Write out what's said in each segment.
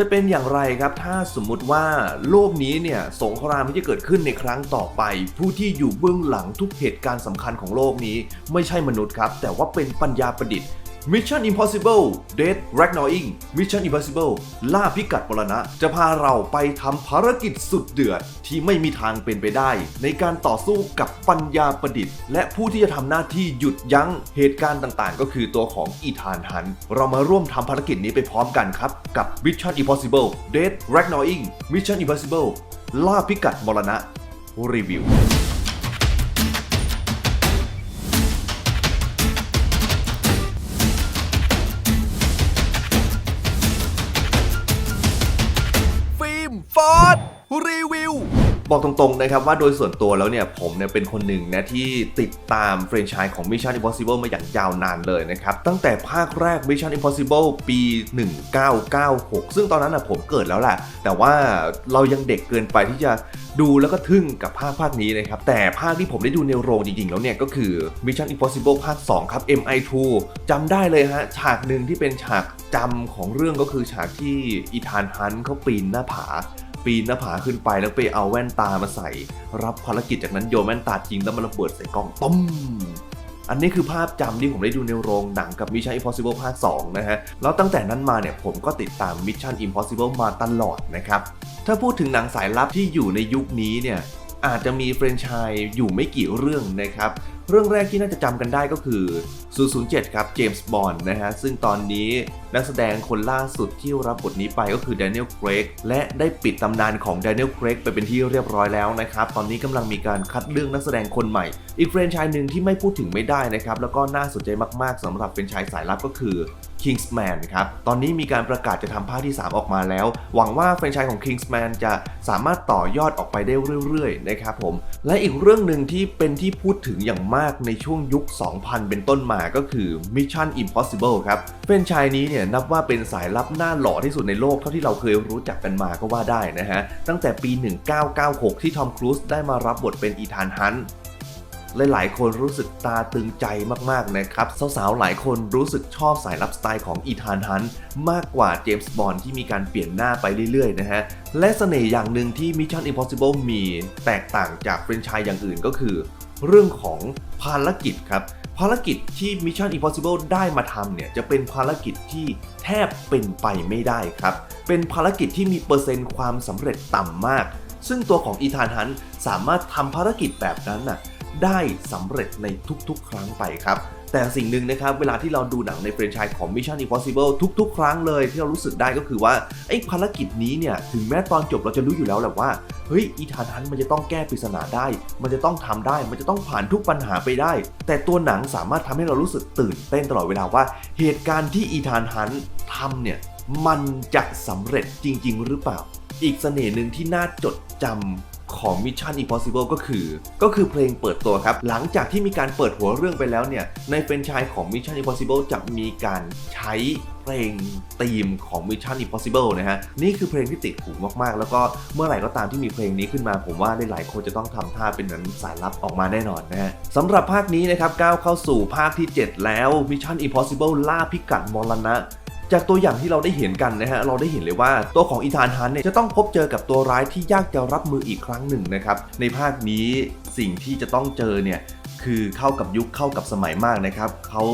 จะเป็นอย่างไรครับถ้าสมมุติว่าโลกนี้เนี่ยสงครามที่จะเกิดขึ้นในครั้งต่อไป ผู้ที่อยู่เบื้องหลังทุกเหตุการณ์สำคัญของโลกนี้ ไม่ใช่มนุษย์ครับ แต่ว่าเป็นปัญญาประดิษฐ์ Mission Impossible Dead Reckoning Mission Impossible ล่าพิกัดมรณะ จะพาเราไปทำภารกิจสุดเดือดที่ไม่มีทางเป็นไปได้ ในการต่อสู้กับปัญญาประดิษฐ์ และผู้ที่จะทำหน้าที่หยุดยั้งเหตุการณ์ต่างๆ ก็คือตัวของอีธานฮัน เรามาร่วมทำภารกิจนี้ไปพร้อมกันครับ กับ Mission Impossible Dead Reckoning Mission Impossible ล่าพิกัดมรณะรีวิว บอกตรงๆนะครับว่าโดยส่วนตัวแล้วเนี่ยผมเนี่ยเป็นคนหนึ่งนะที่ติดตามแฟรนไชส์ของ Mission Impossible มาอย่างยาวนานเลยนะครับ ตั้งแต่ภาคแรก Mission Impossible ปี 1996 ซึ่งตอนนั้นนะผมเกิดแล้วแหละแต่ว่าเรายังเด็กเกินไปที่จะดูแล้วก็ทึ่งกับภาคภาคนี้นะครับ แต่ภาคที่ผมได้ดูในโรงจริงๆ แล้วเนี่ยก็คือ Mission Impossible ภาค 2 ครับ MI2 จำได้เลยฮะ ฉากหนึ่งที่เป็นฉากจำของเรื่องก็คือฉากที่อีธานฮันต์เขาปีนหน้าผา ปีนหน้าผาขึ้นไปแล้วไปเอาแว่นตามาใส่ รับภารกิจจากนั้นโยนแว่นตาจริงแล้วมันระเบิดใส่กล้องต้มอันนี้คือภาพจำที่ผมได้ดูในโรงหนังกับ Mission Impossible ภาค 2 นะฮะ แล้วตั้งแต่นั้นมาเนี่ยผมก็ติดตาม Mission Impossible มาตลอดนะครับ ถ้าพูดถึงหนังสายลับที่อยู่ในยุคนี้เนี่ยอาจจะมีแฟรนไชส์อยู่ไม่กี่เรื่องนะครับ เรื่องแรกที่น่าจะจำกันได้ก็คือ007 ครับ เจมส์ บอนด์นะฮะ ซึ่งตอนนี้นักแสดงคนล่าสุดที่รับบทนี้ไปก็คือ Daniel Craig และได้ปิดตำนานของ Daniel Craig ไปเป็นที่เรียบร้อยแล้วนะครับ ตอนนี้กำลังมีการคัดเลือกนักแสดงคนใหม่ อีกแฟรนชส์หนึ่งที่ไม่พูดถึงไม่ได้นะครับ แล้วก็น่าสนใจมากๆสำหรับแฟรนชส์สายลับก็คือ Kingsman ครับ ตอนนี้มีการประกาศจะทำภาคที่ 3 ออกมาแล้ว หวังว่าแฟรนไชส์ของ Kingsman จะสามารถต่อยอดออกไปได้เรื่อยๆนะครับผม และอีกเรื่องหนึ่งที่เป็นที่พูดถึงอย่างมากในช่วงยุค 2000 เป็นต้นมาก็คือ Mission Impossible ครับแฟรนชส์นี้เนี่ยนับว่าเป็นสายลับหน้าหล่อที่สุดในโลกเท่าที่เราเคยรู้จักกันมาก็ว่าได้นะฮะ ตั้งแต่ปี 1996 ที่ทอมครูซได้มารับบทเป็นอีธานฮันต์หลายๆ คนรู้สึกตาตึงใจมากๆนะครับ สาวๆ หลายคนรู้สึกชอบสายลับสไตล์ของอีธานฮันต์มากกว่าเจมส์บอนด์ที่มีการเปลี่ยนหน้าไปเรื่อยๆ นะฮะ และเสน่ห์อย่างหนึ่งที่ Mission Impossible มีแตกต่างจากแฟรนชส์อย่างอื่นก็คือ เรื่องของภารกิจครับ ภารกิจที่ Mission Impossible ได้มาทำเนี่ยจะเป็นภารกิจที่แทบเป็นไปไม่ได้ครับ เป็นภารกิจที่มีเปอร์เซ็นต์ความสำเร็จต่ำมาก ซึ่งตัวของอีธานฮันสามารถทำภารกิจแบบนั้นน่ะได้สำเร็จในทุกๆ ครั้งไปครับ แต่สิ่งหนึ่งนะครับ เวลาที่เราดูหนังในแฟรนไชส์ของ Mission Impossible ทุก ๆ ครั้งเลยที่เรารู้สึกได้ก็คือว่าไอ้ภารกิจนี้เนี่ย ถึงแม้ตอนจบเราจะรู้อยู่แล้วแหละว่าเฮ้ยอีธานฮันต์มันจะต้องแก้ปริศนาได้ มันจะต้องทำได้ มันจะต้องผ่านทุกปัญหาไปได้ แต่ตัวหนังสามารถทำให้เรารู้สึกตื่นเต้นตลอดเวลาว่า เหตุการณ์ที่อีธานฮันต์ทำเนี่ยมันจะสำเร็จจริง ๆ หรือเปล่า อีกเสน่ห์หนึ่งที่น่าจดจำ ของ Mission Impossible ก็คือ ก็คือเพลงเปิดตัวครับ หลังจากที่มีการเปิดหัวเรื่องไปแล้วเนี่ย ในแฟรนไชส์ของ Mission Impossible จะมีการใช้เพลงธีมของ Mission Impossible นะฮะ นี่คือเพลงที่ติดหูมากๆ แล้วก็เมื่อไหร่ก็ตามที่มีเพลงนี้ขึ้นมา ผมว่าหลายๆคนจะต้องทำท่าเป็นเหมือนสายลับออกมาแน่นอนนะฮะสำหรับภาคนี้นะครับก้าวเข้าสู่ภาคที่ 7 แล้ว Mission Impossible ล่าพิกัดมรณะ จากตัวอย่างที่เราได้เห็นกันนะฮะเราได้เห็นเลยว่าตัวของอีธานฮันเนี่ยจะต้องพบเจอกับตัวร้ายที่ยากจะรับมืออีกครั้งหนึ่งนะครับในภาคนี้สิ่งที่จะต้องเจอเนี่ยคือเข้ากับยุคเข้ากับสมัยมากนะครับเขา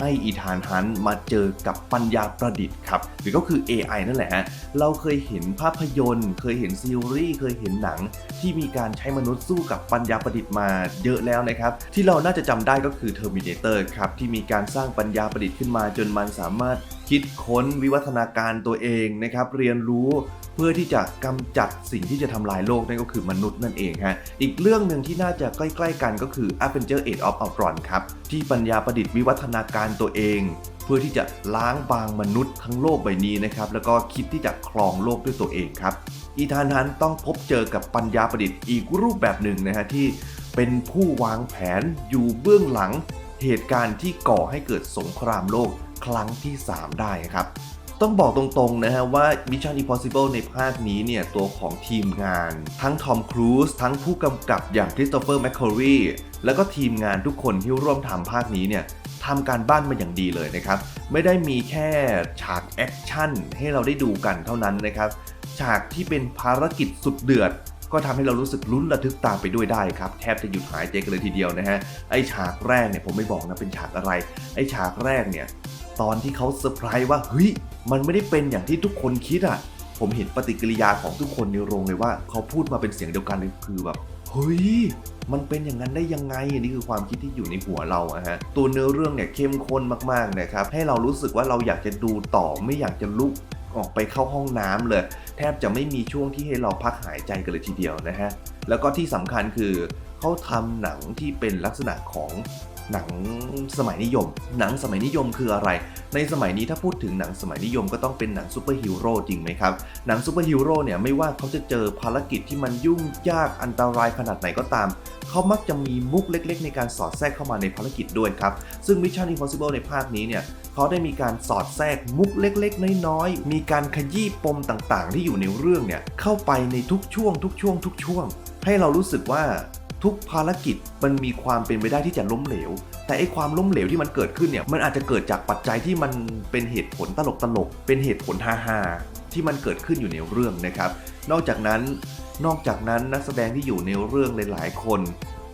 ให้อีธานฮันมาเจอกับปัญญาประดิษฐ์ครับหรือก็คือ AI นั่นแหละฮะเราเคยเห็นภาพยนตร์ เคยเห็นซีรีส์เคยเห็นหนัง ที่มีการใช้มนุษย์สู้กับปัญญาประดิษฐ์มาเยอะแล้วนะครับ ที่เราน่าจะจำได้ก็คือ Terminator ครับที่มีการสร้างปัญญาประดิษฐ์ขึ้นมาจนมันสามารถ คิดค้นวิวัฒนาการตัวเองนะครับเรียนรู้เพื่อที่จะกำจัดสิ่งที่จะทำลายโลกนั่นก็คือมนุษย์นั่นเองฮะอีกเรื่องหนึ่งที่น่าจะใกล้ๆกันก็คือ Avenger Age of Ultron ครับที่ปัญญาประดิษฐ์วิวัฒนาการตัวเองเพื่อที่จะล้างบางมนุษย์ทั้งโลกใบนี้นะครับ แล้วก็คิดที่จะครองโลกด้วยตัวเองครับ อีธานฮันต้องพบเจอกับปัญญาประดิษฐ์อีกรูปแบบหนึ่งนะฮะที่เป็นผู้วางแผนอยู่เบื้องหลังเหตุการณ์ที่ก่อให้เกิดสงครามโลก ครั้งที่ 3 ได้ครับ ต้องบอกตรงๆนะฮะว่า Mission Impossible ในภาคนี้เนี่ย ตัวของทีมงาน ทั้งทอมครูซทั้งผู้กำกับอย่างคริสโตเฟอร์แมคคอรีแล้วก็ทีมงานทุกคนที่ร่วมทำภาคนี้เนี่ยทำการบ้านมาอย่างดีเลยนะครับ ไม่ได้มีแค่ฉากแอคชั่นให้เราได้ดูกันเท่านั้นนะครับ ฉากที่เป็นภารกิจสุดเดือด ก็ทำให้เรารู้สึกลุ้นระทึกตามไปด้วยได้ครับ แทบจะหยุดหายใจกันเลยทีเดียวนะฮะ ไอฉากแรกเนี่ยผมไม่บอกนะเป็นฉากอะไร ไอฉากแรกเนี่ย ตอนที่เขาเซอร์ไพรส์ว่าเฮ้ยมันไม่ได้เป็นอย่างที่ทุกคนคิดอะ ผมเห็นปฏิกิริยาของทุกคนในโรงเลยว่า เขาพูดมาเป็นเสียงเดียวกันเลยคือแบบเฮ้ยมันเป็นอย่างนั้นได้ยังไงอันนี้คือความคิดที่อยู่ในหัวเราอะฮะตัวเนื้อเรื่องเนี่ยเข้มข้นมากๆนะครับให้เรารู้สึกว่าเราอยากจะดูต่อไม่อยากจะลุกออกไปเข้าห้องน้ำเลย แทบจะไม่มีช่วงที่ให้เราพักหายใจกันเลยทีเดียวนะฮะแล้วก็ที่สำคัญคือเขาทำหนังที่เป็นลักษณะของ หนังสมัยนิยม หนังสมัยนิยมคืออะไร ในสมัยนี้ถ้าพูดถึงหนังสมัยนิยมก็ต้องเป็นหนังซูเปอร์ฮีโร่จริงไหมครับ หนังซูเปอร์ฮีโร่เนี่ยไม่ว่าเขาจะเจอภารกิจที่มันยุ่งยากอันตรายขนาดไหนก็ตาม เขามักจะมีมุกเล็กๆ ในการสอดแทรกเข้ามาในภารกิจด้วยครับ ซึ่ง Mission Impossible ในภาคนี้เนี่ยเขาได้มีการสอดแทรกมุกเล็กๆ น้อยๆ มีการขยี้ปมต่างๆ ที่อยู่ในเรื่องเนี่ยเข้าไปในทุกช่วงทุกช่วงทุกช่วงให้เรารู้สึกว่า ทุกภารกิจมันมีความเป็นไปได้ที่จะล้มเหลว แต่ไอความล้มเหลวที่มันเกิดขึ้นเนี่ยมันอาจจะเกิดจากปัจจัยที่มันเป็นเหตุผลตลกตลกเป็นเหตุผลฮาฮาที่มันเกิดขึ้นอยู่ในเรื่องนะครับ นอกจากนั้นนอกจากนั้นนักแสดงที่อยู่ในเรื่องหลายๆคน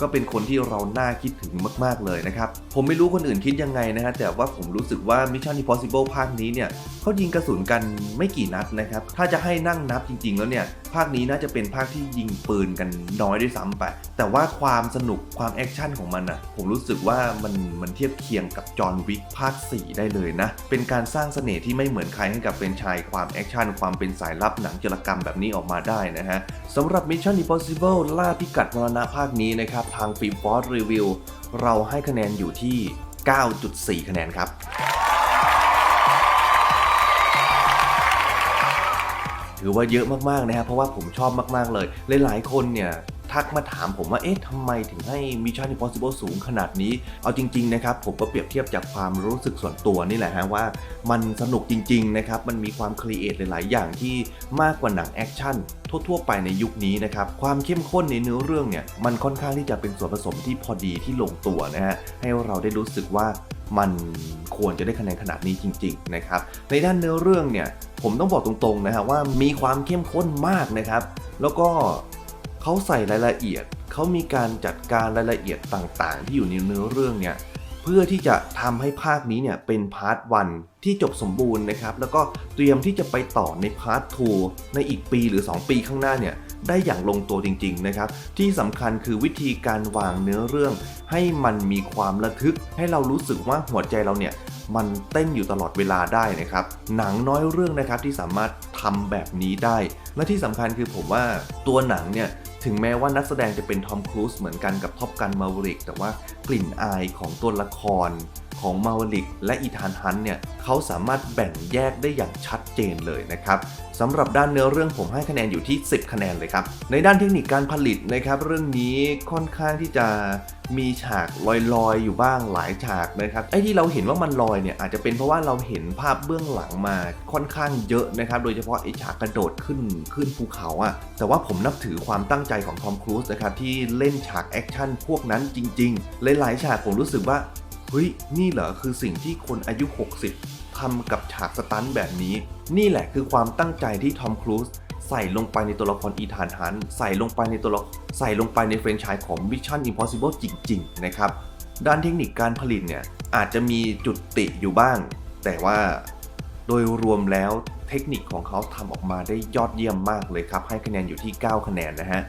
ก็เป็นคนที่เราน่าคิดถึงมาก ๆ เลยนะครับ ผมไม่รู้คนอื่นคิดยังไงนะฮะแต่ว่าผมรู้สึกว่า Mission Impossible ภาคนี้เนี่ยเขายิงกระสุนกันไม่กี่นัดนะครับ ถ้าจะให้นั่งนับจริง ๆ แล้วเนี่ย ภาคนี้น่าจะเป็นภาคที่ยิงปืนกันน้อยด้วยซ้ำไป แต่ว่าความสนุกความแอคชั่นของมันอะผมรู้สึกว่ามันมันเทียบเคียงกับจอห์นวิกภาค 4 ได้เลยนะ เป็นการสร้างเสน่ห์ที่ไม่เหมือนใครให้กับเป็นชายความแอคชั่นความเป็นสายลับหนังจรกรรมแบบนี้ออกมาได้นะฮะสำหรับ Mission Impossible ล่าพิกัดมรณะภาคนี้นะครับทางฟิล์มฟอสรีวิวเราให้คะแนนอยู่ที่ 9.4 คะแนนครับ ถือว่าเยอะมากๆนะครับเพราะว่าผมชอบมากๆเลย หลายๆคนเนี่ย ทักมาถามผมว่า เอ๊ะทำไมถึงให้ Mission Impossible สูงขนาดนี้ เอาจริง ๆ นะครับ ผมก็เปรียบเทียบจากความรู้สึกส่วนตัวนี่แหละฮะว่ามันสนุกจริง ๆ นะครับ มันมีความครีเอทหลาย ๆ อย่างที่มากกว่าหนังแอคชั่นทั่ว ๆ ไปในยุคนี้นะครับ ความเข้มข้นในเนื้อเรื่องเนี่ย มันค่อนข้างที่จะเป็นส่วนผสมที่พอดีที่ลงตัวนะฮะ ให้เราได้รู้สึกว่ามันควรจะได้คะแนนขนาดนี้จริง ๆ นะครับ ในด้านเนื้อเรื่องเนี่ย ผมต้องบอกตรง ๆ นะฮะว่ามีความเข้มข้นมากนะครับ แล้วก็ เขาใส่รายละเอียด เขามีการจัดการรายละเอียดต่างๆ ที่อยู่ในเนื้อเรื่องเนี่ยเพื่อที่จะทำให้ภาคนี้เนี่ยเป็นพาร์ทวันที่จบสมบูรณ์นะครับ แล้วก็เตรียมที่จะไปต่อในพาร์ททูในอีกปีหรือ 2 ปีข้างหน้าเนี่ย ได้อย่างลงตัวจริงๆนะครับ ที่สำคัญคือวิธีการวางเนื้อเรื่อง ให้มันมีความระทึก ให้เรารู้สึกว่าหัวใจเราเนี่ยมันเต้นอยู่ตลอดเวลาได้นะครับ หนังน้อยเรื่องนะครับที่สามารถทำแบบนี้ได้ และที่สำคัญคือผมว่าตัวหนังเนี่ยถึงแม้ว่านักแสดงจะเป็นทอมครูซเหมือนกันกับท็อปกันมาวริกแต่ว่ากลิ่นอายของตัวละคร ของมาวริกและอีธานฮันต์เนี่ยเขาสามารถแบ่งแยกได้อย่างชัดเจนเลยนะครับสำหรับด้านเนื้อเรื่องผมให้คะแนนอยู่ที่ 10 คะแนนเลยครับ ในด้านเทคนิคการผลิตนะครับ เรื่องนี้ค่อนข้างที่จะมีฉากลอยๆ อยู่บ้างหลายฉากนะครับไอ้ที่เราเห็นว่ามันลอยเนี่ยอาจจะเป็นเพราะว่าเราเห็นภาพเบื้องหลังมาค่อนข้างเยอะนะครับ โดยเฉพาะไอ้ฉากกระโดดขึ้นขึ้นภูเขาอะแต่ว่าผมนับถือความตั้งใจของทอมครูซนะครับที่เล่นฉากแอคชั่นพวกนั้นจริงๆหลายๆฉากผมรู้สึกว่า เฮ้ย นี่เหรอคือสิ่งที่คนอายุ 60ทำกับฉากสตันแบบนี้ นี่แหละคือความตั้งใจที่ทอมครูซใส่ลงไปในตัวละครอีธานฮันใส่ลงไปในตัวละใส่ลงไปในเฟรนไชส์ของ Mission Impossible จริง ๆ นะครับ ด้านเทคนิคการผลิตเนี่ยอาจจะมีจุดติอยู่บ้าง แต่ว่าโดยรวมแล้วเทคนิคของเขาทำออกมาได้ยอดเยี่ยมมากเลยครับ ให้คะแนนอยู่ที่ 9 คะแนนนะฮะ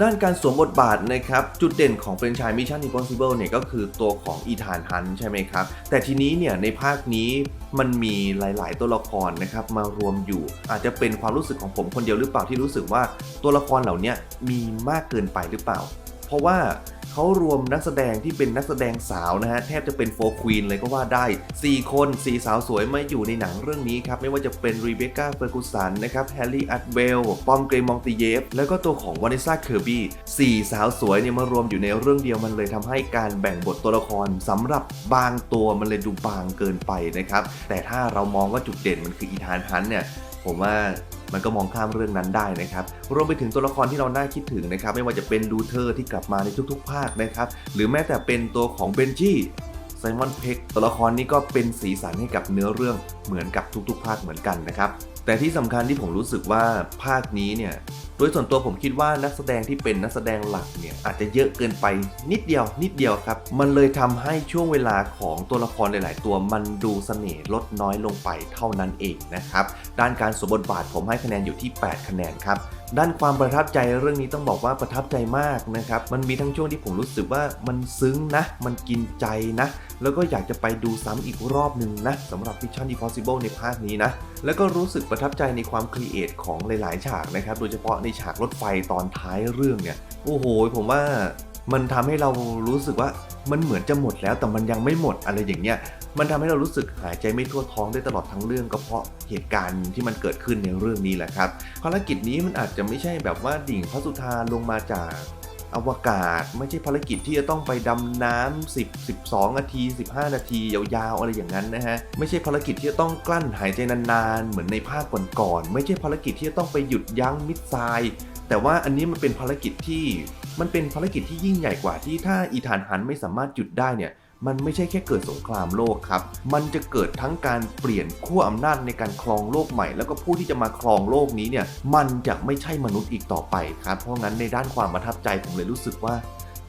ด้านการสวมบทบาทนะครับ จุดเด่นของแฟรนไชส์ Mission Impossible เนี่ยก็คือตัวของอีธานฮันใช่ไหมครับ แต่ทีนี้เนี่ยในภาคนี้มันมีหลาย ๆ ตัวละครนะครับมารวมอยู่ อาจจะเป็นความรู้สึกของผมคนเดียวหรือเปล่าที่รู้สึกว่าตัวละครเหล่านี้มีมากเกินไปหรือเปล่า เพราะว่า เขารวมนักแสดงที่เป็นนักแสดงสาวนะฮะแทบจะเป็นโฟร์ควีนเลยก็ว่าได้ 4 คน 4 สาวสวยมาอยู่ในหนังเรื่องนี้ครับ ไม่ว่าจะเป็นรีเบคก้าเฟอร์กูสันนะครับแฮร์รี่อัดเวลปอมเกรมองติเยฟ แล้วก็ตัวของวานิสซาเคอร์บี้สี่สาวสวยเนี่ยมารวมอยู่ในเรื่องเดียวมันเลยทำให้การแบ่งบทตัวละครสำหรับบางตัวมันเลยดูบางเกินไปนะครับแต่ถ้าเรามองว่าจุดเด่นมันคืออีธานฮันต์เนี่ยผมว่า มันก็มองข้ามเรื่องนั้นได้นะครับรวมไปถึงตัวละครที่เราน่าคิดถึงนะครับไม่ว่าจะเป็นดูเทอร์ที่กลับมาในทุกๆ ภาคนะครับหรือแม้แต่เป็นตัวของเบนจี้ไซมอนเพ็กตัวละครนี้ก็เป็นสีสันให้กับเนื้อเรื่องเหมือนกับทุกๆ ภาคเหมือนกันนะครับ แต่ที่สำคัญที่ผมรู้สึกว่าภาคนี้เนี่ยโดยส่วนตัวผมคิดว่านักแสดงที่เป็นนักแสดงหลักเนี่ยอาจจะเยอะเกินไปนิดเดียวนิดเดียวครับ มันเลยทำให้ช่วงเวลาของตัวละครหลาย ๆ ตัวมันดูเสน่ห์ลดน้อยลงไปเท่านั้นเองนะครับ ด้านการสวมบทบาทผมให้คะแนนอยู่ที่ 8 คะแนนครับ ด้านความประทับใจเรื่องนี้ต้องบอกว่าประทับใจมากนะครับ มันมีทั้งช่วงที่ผมรู้สึกว่ามันซึ้งนะ มันกินใจนะ แล้วก็อยากจะไปดูซ้ำอีกรอบหนึ่งนะสำหรับ Mission Impossible ในภาคนี้นะ แล้วก็รู้สึกประทับใจในความครีเอทของหลายๆ ฉากนะครับ โดยเฉพาะในฉากรถไฟตอนท้ายเรื่องเนี่ย โอ้โห ผมว่ามันทำให้เรารู้สึกว่ามันเหมือนจะหมดแล้วแต่มันยังไม่หมดอะไรอย่างเงี้ย มันทำให้เรารู้สึกหายใจไม่ทั่วท้องได้ตลอดทั้งเรื่องก็เพราะเหตุการณ์ที่มันเกิดขึ้นในเรื่องนี้แหละครับภารกิจนี้มันอาจจะไม่ใช่แบบว่าดิ่งพระสุธาลงมาจากอวกาศไม่ใช่ภารกิจที่จะต้องไปดำน้ำ10 12 นาที 15 นาทียาวๆอะไรอย่างนั้นนะฮะไม่ใช่ภารกิจที่จะต้องกลั้นหายใจนานๆ เหมือนในภาคก่อนๆไม่ใช่ภารกิจที่จะต้องไปหยุดยั้งมิดไซล์แต่ว่าอันนี้มันเป็นภารกิจที่มันเป็นภารกิจที่ยิ่งใหญ่กว่าที่ถ้าอีธานฮันไม่สามารถหยุดได้เนี่ย มันไม่ใช่แค่เกิดสงครามโลกครับ มันจะเกิดทั้งการเปลี่ยนขั้วอำนาจในการครองโลกใหม่ แล้วก็ผู้ที่จะมาครองโลกนี้เนี่ย มันจะไม่ใช่มนุษย์อีกต่อไปครับ เพราะงั้นในด้านความประทับใจผมเลยรู้สึกว่า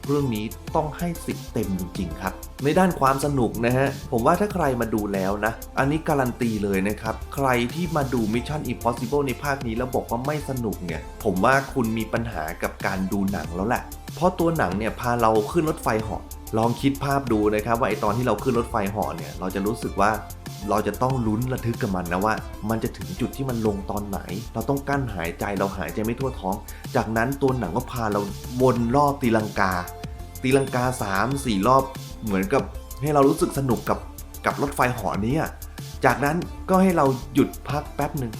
เรื่องนี้ต้องให้สิบเต็มจริงๆครับ ในด้านความสนุกนะฮะ ผมว่าถ้าใครมาดูแล้วนะ อันนี้การันตีเลยนะครับ ใครที่มาดู Mission Impossible ในภาคนี้แล้วบอกว่าไม่สนุกเนี่ย ผมว่าคุณมีปัญหากับการดูหนังแล้วแหละ เพราะตัวหนังเนี่ยพาเราขึ้นรถไฟเหาะ ลองคิดภาพดูนะครับว่าไอตอนที่เราขึ้นรถไฟหาะเนี่ย เราจะรู้สึกว่าเราจะต้องลุ้นระทึกกับมันนะว่า มันจะถึงจุดที่มันลงตอนไหน เราต้องกั้นหายใจเราหายใจไม่ทั่วท้อง จากนั้นตัวหนังก็พาเราวนรอบตีลังกา ตีลังกา 3 4 รอบเหมือนกับให้เรารู้สึกสนุกกับกับรถไฟหอนี้อะจากนั้นก็ให้เราหยุดพักแป๊บหนึ่ง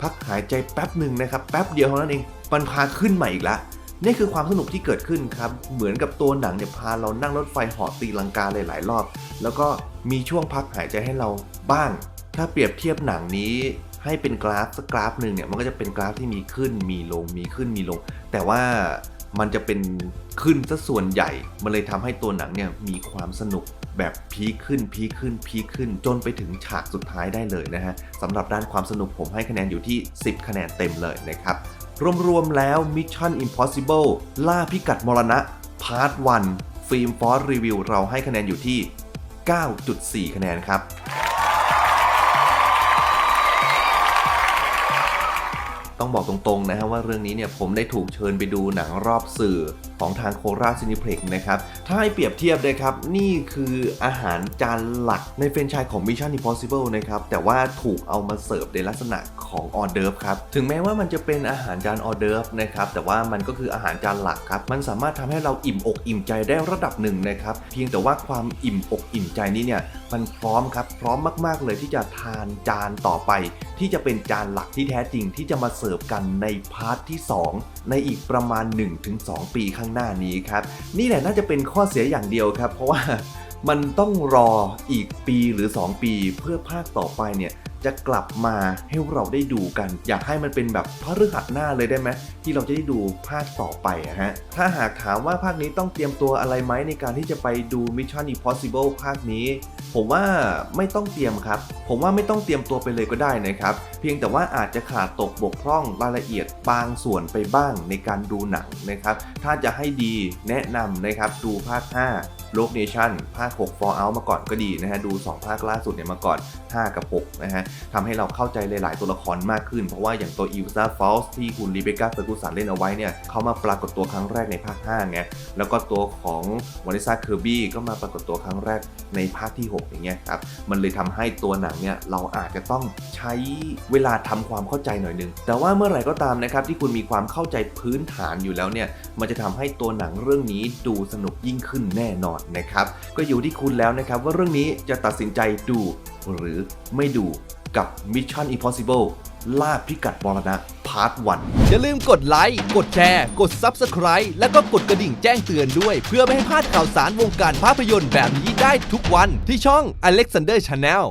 พักหายใจแป๊บหนึ่งนะครับ แป๊บเดียวเท่านั้นเองมันพาขึ้นใหม่อีกแล้ว นี่คือความสนุกที่เกิดขึ้นครับ เหมือนกับตัวหนังเนี่ยพาเรานั่งรถไฟหาะตีลังกาหลายๆรอบ แล้วก็มีช่วงพักหายใจให้เราบ้าง ถ้าเปรียบเทียบหนังนี้ให้เป็นกราฟสักกราฟหนึ่งเนี่ยมันก็จะเป็นกราฟที่มีขึ้นมีลงมีขึ้นมีลง แต่ว่ามันจะเป็นขึ้นซะส่วนใหญ่ มันเลยทำให้ตัวหนังเนี่ยมีความสนุกแบบพีคขึ้นพีคขึ้นพีคขึ้น จนไปถึงฉากสุดท้ายได้เลยนะฮะสำหรับด้านความสนุกผมให้คะแนนอยู่ที่ 10 คะแนนเต็มเลยนะครับ รวมๆแล้ว Mission Impossible ล่าพิกัดมรณะ พาร์ท 1 ฟิล์มฟอร์รีวิวเราให้คะแนนอยู่ที่ 9.4 คะแนนครับ ต้องบอกตรงๆนะฮะว่าเรื่องนี้เนี่ยผมได้ถูกเชิญไปดูหนังรอบสื่อ ของทางโคราชซินิเพล็กนะครับ ถ้าให้เปรียบเทียบเลยครับ นี่คืออาหารจานหลักในเฟรนไชส์ของ Mission Impossible นะครับ แต่ว่าถูกเอามาเสิร์ฟในลักษณะของออเดิร์ฟครับ ถึงแม้ว่ามันจะเป็นอาหารจานออเดิร์ฟนะครับ แต่ว่ามันก็คืออาหารจานหลักครับ มันสามารถทำให้เราอิ่มอกอิ่มใจได้ระดับหนึ่งนะครับ เพียงแต่ว่าความอิ่มอกอิ่มใจนี้เนี่ย มันพร้อมครับ พร้อมมาก ๆ เลยที่จะทานจานต่อไป ที่จะเป็นจานหลักที่แท้จริงที่จะมาเสิร์ฟกันในพาร์ทที่ 2 ในอีกประมาณ 1-2 ปีข้างหน้านี้ครับ นี่แหละน่าจะเป็นข้อเสียอย่างเดียวครับ เพราะว่ามันต้องรออีกปีหรือ 2 ปี เพื่อภาคต่อไปเนี่ยจะกลับมาให้เราได้ดูกัน อยากให้มันเป็นแบบพฤหัสหน้าเลยได้ไหมที่เราจะได้ดูภาคต่อไปอะฮะถ้าหากถามว่าภาคนี้ต้องเตรียมตัวอะไรไหมในการที่จะไปดู Mission Impossible ภาคนี้ ผมว่าไม่ต้องเตรียมครับ ผมว่าไม่ต้องเตรียมตัวไปเลยก็ได้นะครับ เพียงแต่ว่าอาจจะขาดตกบกพร่องรายละเอียดบางส่วนไปบ้างในการดูหนังนะครับ ถ้าจะให้ดีแนะนำนะครับดูภาค 5 โลกเนชั่นภาค 6 For Out มาก่อนก็ดีนะฮะ ดู 2 ภาคล่าสุดเนี่ยมาก่อน 5 กับ 6 นะฮะทำให้เราเข้าใจหลาย ๆ ตัวละครมากขึ้น เพราะว่าอย่างตัวอีลซาฟอลส์ที่คุณรีเบคก้าเฟอร์กูสันเล่นเอาไว้เนี่ยเขามาปรากฏตัวครั้งแรกในภาค5ไงแล้วก็ตัวของวานิซาเคอร์บี้ก็มาปรากฏตัวครั้งแรกในภาคที่ 6 อย่างเงี้ยครับมันเลยทำให้ตัวหนังเนี่ยเราอาจจะต้องใช้เวลาทำความเข้าใจหน่อยนึง แต่ว่าเมื่อไหร่ก็ตามนะครับที่คุณมีความเข้าใจพื้นฐานอยู่แล้วเนี่ยมันจะทำให้ตัวหนังเรื่องนี้ดูสนุกยิ่งขึ้นแน่นอนนะครับ ก็อยู่ที่คุณแล้วนะครับ ว่าเรื่องนี้จะตัดสินใจดูหรือไม่ดูกับ Mission Impossible ล่าพิกัดมรณะพาร์ทวันอย่าลืมกดไลค์ กดแชร์ กด Subscribe แล้วก็กดกระดิ่งแจ้งเตือนด้วย เพื่อไม่ให้พลาดข่าวสารวงการภาพยนตร์แบบนี้ได้ทุกวันที่ช่อง Alexander Channel